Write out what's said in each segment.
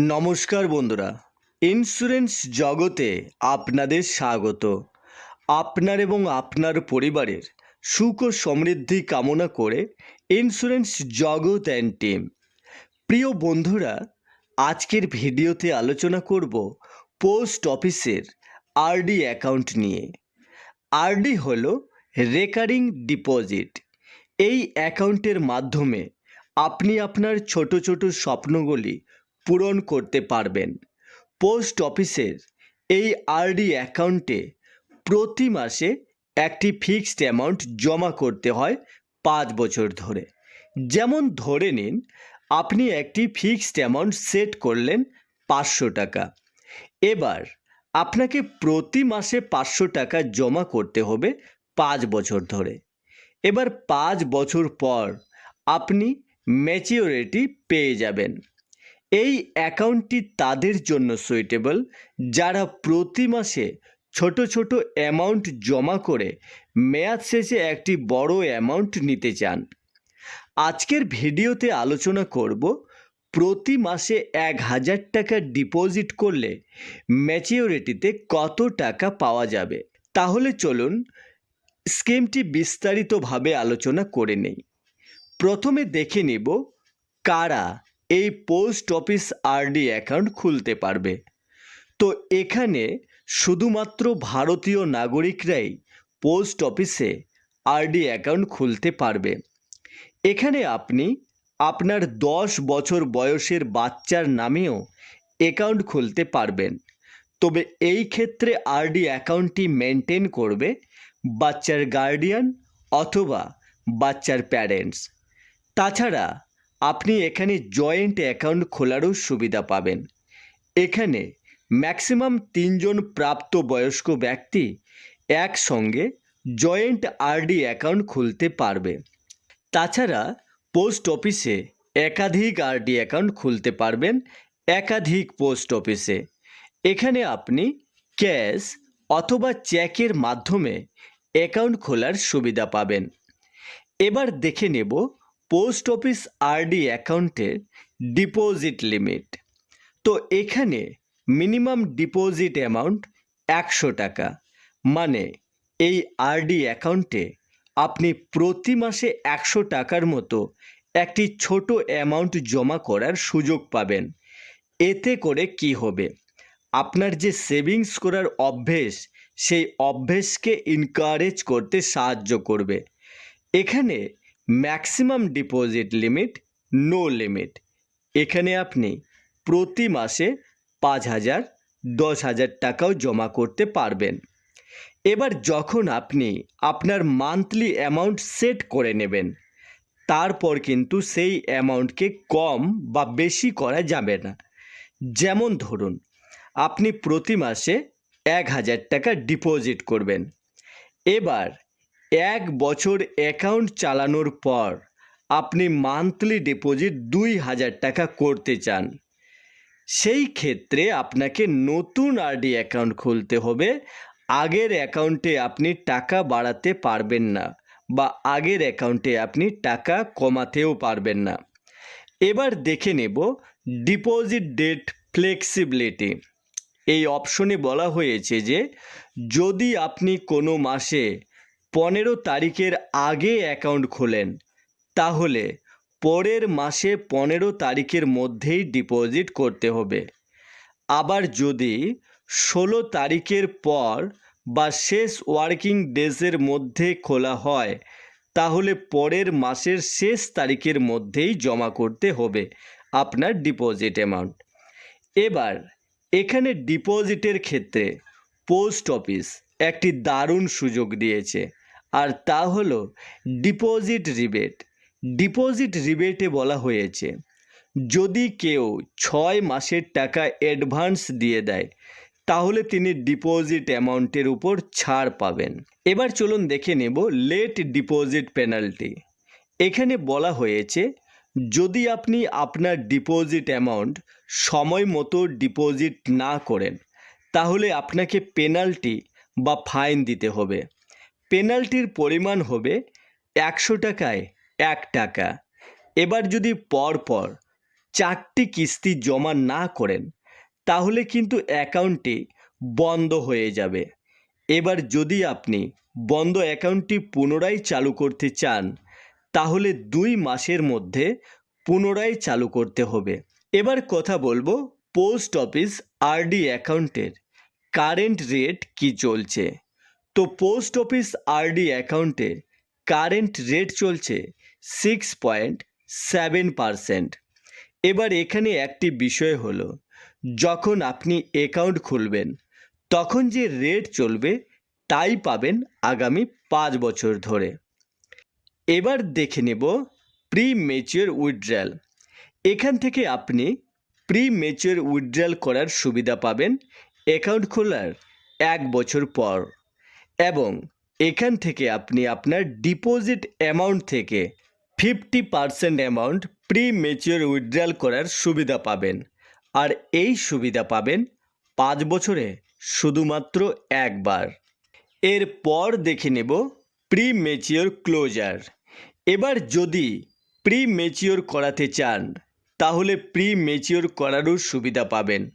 নমস্কার বন্ধুরা। ইন্স্যুরেন্স জগতে আপনাদের স্বাগত। আপনার এবং আপনার পরিবারের সুখ ও সমৃদ্ধি কামনা করে ইন্স্যুরেন্স জগৎ অ্যান্ড টিম প্রিয় বন্ধুরা, আজকের ভিডিওতে আলোচনা করব পোস্ট অফিসের আরডি অ্যাকাউন্ট নিয়ে। আরডি হল রেকারিং ডিপোজিট। এই অ্যাকাউন্টের মাধ্যমে আপনি আপনার ছোট ছোট স্বপ্নগুলি পূরণ করতে পারবেন। পোস্ট অফিসের এই আরডি অ্যাকাউন্টে প্রতি মাসে একটি ফিক্সড অ্যামাউন্ট জমা করতে হয় পাঁচ বছর ধরে। যেমন ধরে নিন, আপনি একটি ফিক্সড অ্যামাউন্ট সেট করলেন পাঁচশো টাকা। এবার আপনাকে প্রতি মাসে পাঁচশো টাকা জমা করতে হবে পাঁচ বছর ধরে। এবার পাঁচ বছর পর আপনি ম্যাচিওরিটি পেয়ে যাবেন। এই অ্যাকাউন্টটি তাদের জন্য সুইটেবল, যারা প্রতি মাসে ছোট ছোট অ্যামাউন্ট জমা করে মেয়াদ শেষে একটি বড় অ্যামাউন্ট নিতে চান। আজকের ভিডিওতে আলোচনা করব প্রতি মাসে এক হাজার টাকা ডিপোজিট করলে ম্যাচিওরিটিতে কত টাকা পাওয়া যাবে। তাহলে চলুন স্কিমটি বিস্তারিতভাবে আলোচনা করে নেই। প্রথমে দেখে নেব কারা এই পোস্ট অফিস আরডি অ্যাকাউন্ট খুলতে পারবে। তো এখানে শুধুমাত্র ভারতীয় নাগরিকরাই পোস্ট অফিসে আরডি অ্যাকাউন্ট খুলতে পারবে। এখানে আপনি আপনার দশ বছর বয়সের বাচ্চার নামেও অ্যাকাউন্ট খুলতে পারবেন। তবে এই ক্ষেত্রে আরডি অ্যাকাউন্টটি মেনটেন করবে বাচ্চার গার্ডিয়ান অথবা বাচ্চার প্যারেন্টস তাছাড়া আপনি এখানে জয়েন্ট অ্যাকাউন্ট খোলারও সুবিধা পাবেন। এখানে ম্যাক্সিমাম তিনজন প্রাপ্ত বয়স্ক ব্যক্তি একসঙ্গে জয়েন্ট আরডি অ্যাকাউন্ট খুলতে পারবে। তাছাড়া পোস্ট অফিসে একাধিক আরডি অ্যাকাউন্ট খুলতে পারবেন, একাধিক পোস্ট অফিসে এখানে আপনি ক্যাশ অথবা চেকের মাধ্যমে অ্যাকাউন্ট খোলার সুবিধা পাবেন। এবার দেখে নেব পোস্ট অফিস আরডি অ্যাকাউন্টের ডিপোজিট লিমিট। তো এখানে মিনিমাম ডিপোজিট অ্যামাউন্ট একশো টাকা। মানে এই আরডি অ্যাকাউন্টে আপনি প্রতি মাসে একশো টাকার মতো একটি ছোট অ্যামাউন্ট জমা করার সুযোগ পাবেন। এতে করে কি হবে? আপনার যে সেভিংস করার অভ্যেস, সেই অভ্যেসকে ইনকারেজ করতে সাহায্য করবে। এখানে maximum deposit limit no limit এখানে আপনি প্রতি মাসে পাঁচ হাজার, দশ হাজার টাকাও জমা করতে পারবেন। এবার যখন আপনি আপনার মান্থলি অ্যামাউন্ট সেট করে নেবেন, তারপর কিন্তু সেই অ্যামাউন্টকে কম বা বেশি করা যাবে না। যেমন ধরুন, আপনি প্রতি মাসে এক হাজার টাকা ডিপোজিট করবেন। এবার এক বছর অ্যাকাউন্ট চালানোর পর আপনি মান্থলি ডিপোজিট দুই হাজার টাকা করতে চান। সেই ক্ষেত্রে আপনাকে নতুন আরডি অ্যাকাউন্ট খুলতে হবে। আগের অ্যাকাউন্টে আপনি টাকা বাড়াতে পারবেন না বা আগের অ্যাকাউন্টে আপনি টাকা কমাতেও পারবেন না। এবার দেখে নেব ডিপোজিট ডেট ফ্লেক্সিবিলিটি এই অপশনে বলা হয়েছে যে, যদি আপনি কোনো মাসে পনেরো তারিখের আগে অ্যাকাউন্ট খোলেন। তাহলে পরের মাসে পনেরো তারিখের মধ্যেই ডিপোজিট করতে হবে। আবার যদি ষোলো তারিখের পর বা শেষ ওয়ার্কিং ডেজের মধ্যে খোলা হয়, তাহলে পরের মাসের শেষ তারিখের মধ্যেই জমা করতে হবে আপনার ডিপোজিট অ্যামাউন্ট এবার এখানে ডিপোজিটের ক্ষেত্রে পোস্ট অফিস একটি দারুণ সুযোগ দিয়েছে। আর তা হলো ডিপোজিট রিবেট। ডিপোজিট রিবেটে বলা হয়েছে, যদি কেউ ছয় মাসের টাকা অ্যাডভান্স দিয়ে দেয়, তাহলে তিনি ডিপোজিট অ্যামাউন্টের উপর ছাড় পাবেন। এবার চলুন দেখে নেব লেট ডিপোজিট পেনাল্টি। এখানে বলা হয়েছে, যদি আপনি আপনার ডিপোজিট অ্যামাউন্ট সময় মতো ডিপোজিট না করেন, তাহলে আপনাকে পেনাল্টি বা ফাইন দিতে হবে। পেনাল্টির পরিমাণ হবে একশো টাকায় এক টাকা। এবার যদি পরপর চারটি কিস্তি জমা না করেন, তাহলে কিন্তু অ্যাকাউন্টটি বন্ধ হয়ে যাবে। এবার যদি আপনি বন্ধ অ্যাকাউন্টটি পুনরায় চালু করতে চান, তাহলে দুই মাসের মধ্যে পুনরায় চালু করতে হবে। এবার কথা বলব পোস্ট অফিস আরডি অ্যাকাউন্টের কারেন্ট রেট কি চলছে। তো পোস্ট অফিস আরডি অ্যাকাউন্টে কারেন্ট রেট চলছে সিক্স পয়েন্ট সেভেন পারসেন্ট এবার এখানে একটি বিষয় হলো, যখন আপনি অ্যাকাউন্ট খুলবেন, তখন যে রেট চলবে তাই পাবেন আগামী পাঁচ বছর ধরে। এবার দেখে নেব প্রি মেচিওর উইথড্রাল এখান থেকে আপনি প্রি মেচিওর উইথড্রাল করার সুবিধা পাবেন অ্যাকাউন্ট খোলার এক বছর পর। এবং এখান থেকে আপনি আপনার ডিপোজিট অ্যামাউন্ট থেকে fifty percent amount premature withdrawal করার সুবিধা পাবেন। আর এই সুবিধা পাবেন পাঁচ বছরে শুধুমাত্র একবার। এরপর দেখে নেব প্রি মেচিওর ক্লোজার এবার যদি প্রি মেচিওর করাতে চান, তাহলে প্রি মেচিওর করারও সুবিধা পাবেন।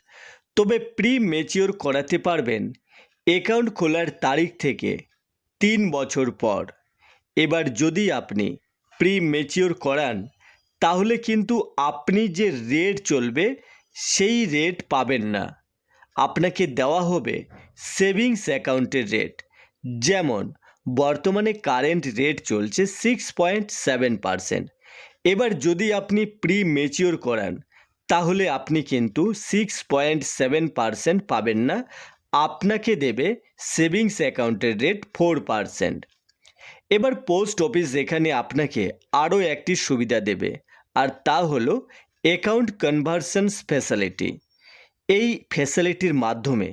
তবে প্রি মেচিওর করাতে পারবেন অ্যাকাউন্ট খোলার তারিখ থেকে তিন বছর পর। এবার যদি আপনি প্রি মেচিওর করান, তাহলে কিন্তু আপনি যে রেট চলবে, সেই রেট পাবেন না। আপনাকে দেওয়া হবে সেভিংস অ্যাকাউন্টের রেট যেমন, বর্তমানে কারেন্ট রেট চলছে সিক্স পয়েন্ট সেভেন পারসেন্ট এবার যদি আপনি প্রি মেচিওর করান, তাহলে আপনি কিন্তু সিক্স পয়েন্ট সেভেন পারসেন্ট পাবেন না। আপনাকে দেবে সেভিংস অ্যাকাউন্টের রেট ফোর পারসেন্ট। এবার পোস্ট অফিস যেখানে আপনাকে আরও একটি সুবিধা দেবে, আর তা হলো অ্যাকাউন্ট কনভার্সন ফ্যাসিলিটি। এই ফ্যাসিলিটির মাধ্যমে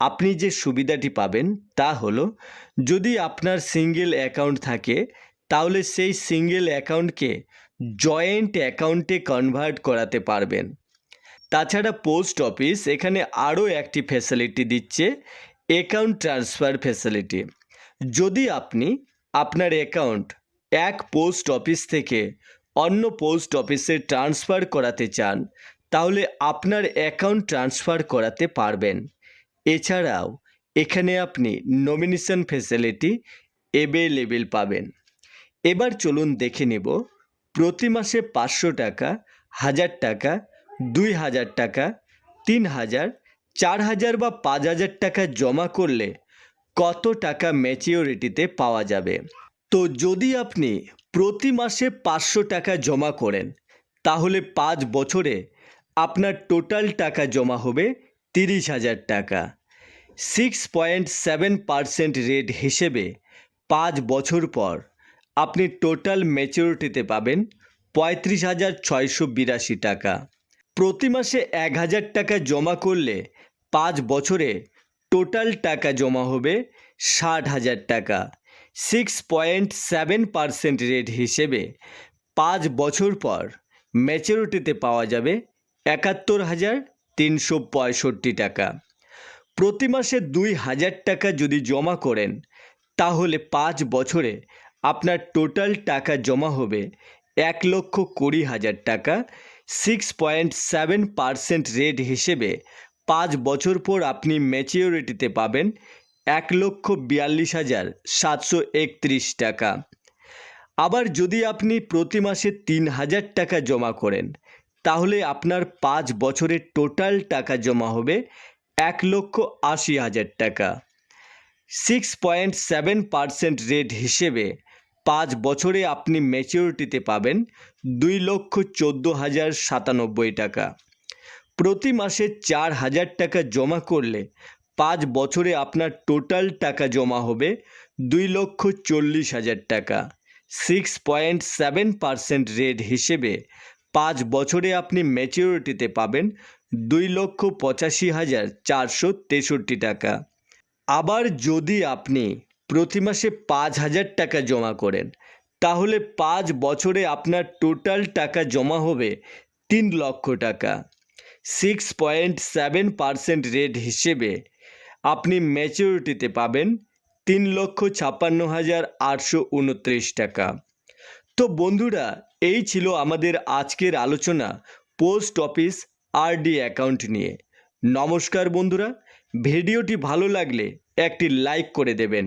আপনি যে সুবিধাটি পাবেন তা হলো, যদি আপনার সিঙ্গেল অ্যাকাউন্ট থাকে, তাহলে সেই সিঙ্গেল অ্যাকাউন্টকে জয়েন্ট অ্যাকাউন্টে কনভার্ট করাতে পারবেন। তাছাড়া পোস্ট অফিস এখানে আরও একটি ফ্যাসিলিটি দিচ্ছে, অ্যাকাউন্ট ট্রান্সফার ফ্যাসিলিটি। যদি আপনি আপনার অ্যাকাউন্ট এক পোস্ট অফিস থেকে অন্য পোস্ট অফিসে ট্রান্সফার করাতে চান, তাহলে আপনার অ্যাকাউন্ট ট্রান্সফার করাতে পারবেন। এছাড়াও এখানে আপনি নমিনেশন ফেসিলিটি অ্যাভেলেবেল পাবেন। এবার চলুন দেখে নেব, প্রতি মাসে পাঁচশো টাকা, হাজার টাকা দুই হাজার টাকা, তিন হাজার, চার হাজার বা পাঁচ হাজার টাকা জমা করলে কত টাকা ম্যাচিওরিটিতে পাওয়া যাবে? তো যদি আপনি প্রতি মাসে পাঁচশো টাকা জমা করেন, তাহলে পাঁচ বছরে আপনার টোটাল টাকা জমা হবে তিরিশ হাজার টাকা। Six point seven percent rate হিসেবে পাঁচ বছর পর আপনি টোটাল ম্যাচিউরিটিতে পাবেন পঁয়ত্রিশ হাজার ছয়শো বিরাশি টাকা। প্রতি মাসে এক হাজার টাকা জমা করলে পাঁচ বছরে টোটাল টাকা জমা হবে ষাট হাজার টাকা। Six point seven percent rate হিসেবে পাঁচ বছর পর ম্যাচুরিটিতে পাওয়া যাবে একাত্তর হাজার তিনশো পঁয়ষট্টি টাকা। প্রতি মাসে দুই হাজার টাকা যদি জমা করেন, তাহলে পাঁচ বছরে আপনার টোটাল টাকা জমা হবে এক লক্ষ কুড়ি হাজার টাকা। Six point seven percent rate হিসেবে পাঁচ বছর পর আপনি ম্যাচিওরিটিতে পাবেন এক লক্ষ বিয়াল্লিশ হাজার সাতশো একত্রিশ টাকা। আবার যদি আপনি প্রতি মাসে তিন হাজার টাকা জমা করেন, তাহলে আপনার পাঁচ বছরের টোটাল টাকা জমা হবে এক লক্ষ আশি হাজার টাকা। Six point seven percent rate হিসেবে পাঁচ বছরে আপনি ম্যাচিউরিটিতে পাবেন দুই লক্ষ চোদ্দ হাজার সাতানব্বই টাকা। প্রতি মাসে চার হাজার টাকা জমা করলে পাঁচ বছরে আপনার টোটাল টাকা জমা হবে দুই লক্ষ চল্লিশ হাজার টাকা। Six point seven percent rate হিসেবে পাঁচ বছরে আপনি ম্যাচিউরিটিতে পাবেন দুই লক্ষ পঁচাশি হাজার চারশো তেষট্টি টাকা। আবার যদি আপনি প্রতি মাসে পাঁচ হাজার টাকা জমা করেন। তাহলে পাঁচ বছরে আপনার টোটাল টাকা জমা হবে তিন লক্ষ টাকা। Six point seven percent rate হিসেবে আপনি ম্যাচিউরিটিতে পাবেন তিন লক্ষ ছাপ্পান্ন হাজার আটশো উনত্রিশ টাকা। তো বন্ধুরা, এই ছিল আমাদের আজকের আলোচনা পোস্ট অফিস আরডি অ্যাকাউন্ট নিয়ে। নমস্কার বন্ধুরা, ভিডিওটি ভালো লাগলে একটি লাইক করে দেবেন।